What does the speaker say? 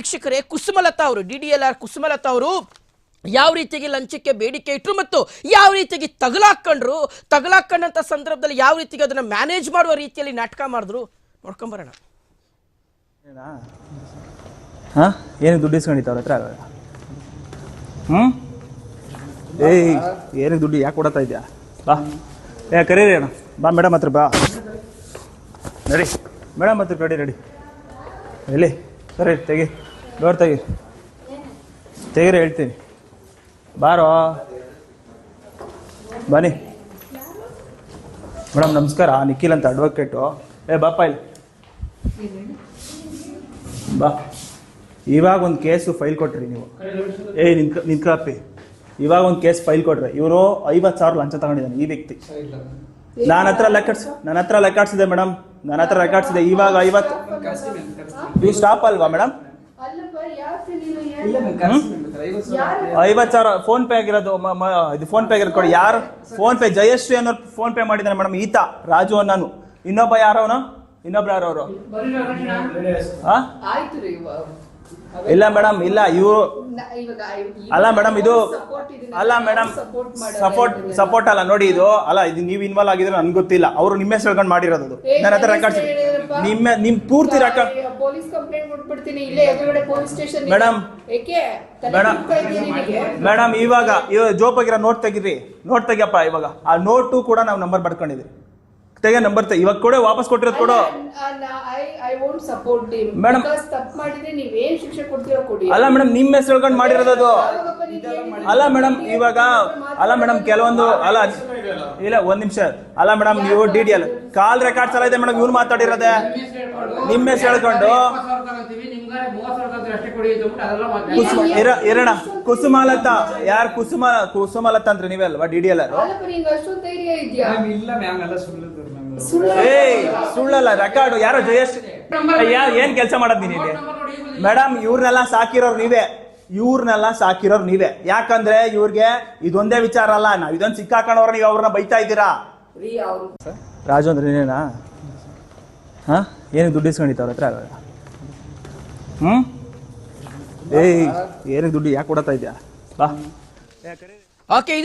ವೀಕ್ಷಕರೇ, ಕುಸುಮಲತಾ ಅವರು, D D L R Kusumalatha ಅವರು ಯಾವ ರೀತಿಯಾಗಿ ಲಂಚಕ್ಕೆ ಬೇಡಿಕೆ ಇಟ್ಟರು ಮತ್ತು ಯಾವ ರೀತಿಯಾಗಿ ತಗಲಾಕೊಂಡ್ರು ತಗಲಾಕೊಂಡಂಥ ಸಂದರ್ಭದಲ್ಲಿ ಯಾವ ರೀತಿಗೆ ಅದನ್ನ ಮ್ಯಾನೇಜ್ ಮಾಡುವ ರೀತಿಯಲ್ಲಿ ನಾಟಕ ಮಾಡಿದ್ರು, ನೋಡ್ಕೊಂಬರೋಣ. ಏನಾ ದುಡ್ಡು ಇಸ್ಕೊಂಡಿತ್ತು ಅವ್ರ ಹತ್ರ? ಹ್ಞೂ ಏಯ್ ಏನಕ್ಕೆ ದುಡ್ಡು ಯಾಕೆ ಕೊಡತ್ತಾ ಇದೆಯಾ? ಬಾ. ಏ, ಕರೀರಿ ಅಣ್ಣ. ಬಾ, ಮೇಡಮ್ ಹತ್ರ ಬಾ. ನಡಿ. ಮೇಡಮ್ ಹತ್ರ ಕಡಿ ರೆಡಿ ಎಲ್ಲಿ ಸರಿ, ತೆಗಿ. ಡೋರ್ ತೆಗಿ. ತೆಗೀರಿ ಹೇಳ್ತೀನಿ. ಬಾರೋ. ಬನ್ನಿ. ಮೇಡಮ್ ನಮಸ್ಕಾರ. ನಿಖಿಲ್ ಅಂತ ಅಡ್ವೊಕೇಟು ಏ ಬಾಪ ಇಲ್ಲಿ. ಬಾ. ಇವಾಗ ಒಂದು ಕೇಸು ಫೈಲ್ ಕೊಟ್ರಿ ನೀವು. ಏಯ್ ನಿನ್ ನಿನ್ಕಪ್ಪಿ ಇವಾಗ ಒಂದು ಕೇಸ್ ಫೈಲ್ ಕೊಟ್ರೆ. ಇವರು ಐವತ್ತು ಸಾವಿರ ಲಂಚ ತಗೊಂಡಿದ್ದಾನೆ ಈ ವ್ಯಕ್ತಿ. ನನ್ನ ಹತ್ರ ಲೆಕ್ಕಾಡ್ಸ್ ನನ್ನ ಹತ್ರ ಲೆಕ್ಕಾಡ್ಸಿದೆ ಮೇಡಮ್. ನನ್ನ ಹತ್ರ ಲೆಕ್ಕಾಡ್ಸಿದೆ. ಇವಾಗ ಐವತ್ತು. ಈ ಸ್ಟಾಪ್ ಅಲ್ವಾ ಮೇಡಮ್? ಐವತ್ತು ಸಾವಿರ ಫೋನ್ ಪೇ ಆಗಿರೋದು ಮ- ಮ- ಇದು ಫೋನ್ ಪೇ ಆಗಿರೋದು ಕೊಡಿ. ಯಾರು? ಫೋನ್ ಪೇ ಜಯಶ್ರೀ ಅನ್ನೋರು ಫೋನ್ ಪೇ ಮಾಡಿದ್ದಾನೆ ಮೇಡಮ್ ಈತ ರಾಜು ಅನ್ನೋನು. ಇನ್ನೊಬ್ಬ ಯಾರವನು ಇನ್ನೊಬ್ರು ಯಾರು ಇಲ್ಲ ಮೇಡಮ್ ಇಲ್ಲ ಇವರು ಅಲ್ಲ ಮೇಡಮ್ ಇದು ಅಲ್ಲ ಮೇಡಮ್ ಸಪೋರ್ಟ್ ಸಪೋರ್ಟ್ ಅಲ್ಲ ನೋಡಿ ಇದು ಅಲ್ಲ ಇದು ನೀವು ಇನ್ವಾಲ್ವ್ ಆಗಿದ್ರೆ ನನ್ಗೆ ಗೊತ್ತಿಲ್ಲ. ಅವರು ನಿಮ್ಮ ಹೆಸರು ಹೇಳ್ಕೊಂಡು ಮಾಡಿರೋದು ನನ್ನ ಹತ್ರ ರೆಕಾರ್ಡ್ಸ್ ನಿಮ್ಮ ನಿಮ್ ಪೂರ್ತಿ ರೆಕಾರ್ಡ್ ಪೊಲೀಸ್ ಕಂಪ್ಲೇಂಟ್ ಕೊಟ್ಬಿಡ್ತೀನಿ. ಇಲ್ಲೇ ಎದುರುಗಡೆ police station madam. Madam. Madam ಇವಾಗ ಇವಾಗ ಜೋಪಾಗಿರೋ ನೋಟ್ ತೆಗಿರಿ. ನೋಟ್ ತೆಗಿಯಪ್ಪ ಇವಾಗ. ಆ ನೋಟು ಕೂಡ ನಾವು ನಂಬರ್ ಬರ್ಕೊಂಡಿದ್ವಿ ತೆಗೆ ನಂಬರ್ ತೆ ಇವಾಗ ಕೊಡೆ ವಾಪಸ್ ಕೊಟ್ಟಿರೋದು ಕೊಡು. ಮೇಡಮ್. Because ತಪ್ಪು ಮಾಡಿದ್ರೆ ನೀವ್ ಏನ್ ಶಿಕ್ಷೆ ಕೊಡ್ತೀರೋ ಕೊಡಿ. ಅಲ್ಲ ಮೇಡಮ್ ನಿಮ್ಮ ಹೆಸರು ಹೇಳ್ಕೊಂಡು ಮಾಡಿರೋದು ಅದು? ಅಲ್ಲ ಮೇಡಮ್ ಇವಾಗ ಅಲ್ಲ ಮೇಡಮ್ ಕೆಲವೊಂದು ಅಲ್ಲ ಇಲ್ಲ ಒಂದ್ ನಿಮಿಷ. ಅಲ್ಲ ಮೇಡಮ್ ನೀವು D D L call records ಎಲ್ಲ ಇದೆ ಮೇಡಮ್ ಇವ್ರು ಮಾತಾಡಿರೋದೆ. ನಿಮ್ಮ ಹೆಸರು ಹೇಳ್ಕೊಂಡು ಕುಸುಮ ಇರ ಇರೋಣ ಕುಸುಮಾಲತ ಯಾರು ಕುಸುಮ ಕುಸುಮಾಲತ ಅಂದ್ರೆ ನೀವೇ ಅಲ್ವಾ ಡಿ ಡಿ ಎಲ್ ಅಲ್ಲಪ್ಪ ಸುಳ್ಳಲ್ಲ. ರೆಕಾರ್ಡ್ ಯಾರೋ ಜಯಶ್? ಯಾ- ಏನ್ ಕೆಲಸ ಮಾಡೋದ್ ನೀನಿದೆ ಇಲ್ಲಿ? ಮೇಡಮ್ ಇವ್ರನ್ನೆಲ್ಲ ಸಾಕಿರೋರು ನೀವೇ. ಇವ್ರನ್ನೆಲ್ಲ ಸಾಕಿರೋರು ನೀವೇ. ಯಾಕಂದ್ರೆ ಇವ್ರಿಗೆ ಇದೊಂದೇ ವಿಚಾರ ಅಲ್ಲ. ನಾವ್ ಇದೊಂದು ಸಿಕ್ಕಾಕೊಂಡವ್ರ ನೀವು ಅವ್ರನ್ನ ಬೈತಾ ಇದ್ದೀರಾ? ರೀ ಅವ್ರು. ರಾಜು ಅಂದ್ರೆ ನೀನೇನಾ? ಹಾ? ಏನಕ್ಕೆ ದುಡ್ಡು ಇಸ್ಕೊಂಡಿತ್ತು ಅವ್ರ ಹತ್ರ? ಹ್ಞೂ ಏಯ್ ಏನಕ್ಕೆ ದುಡ್ಡು ಯಾಕೆ ಕೊಡತ್ತಾ ಇದೆಯಾ? ಬಾ. ಓಕೆ ಇದು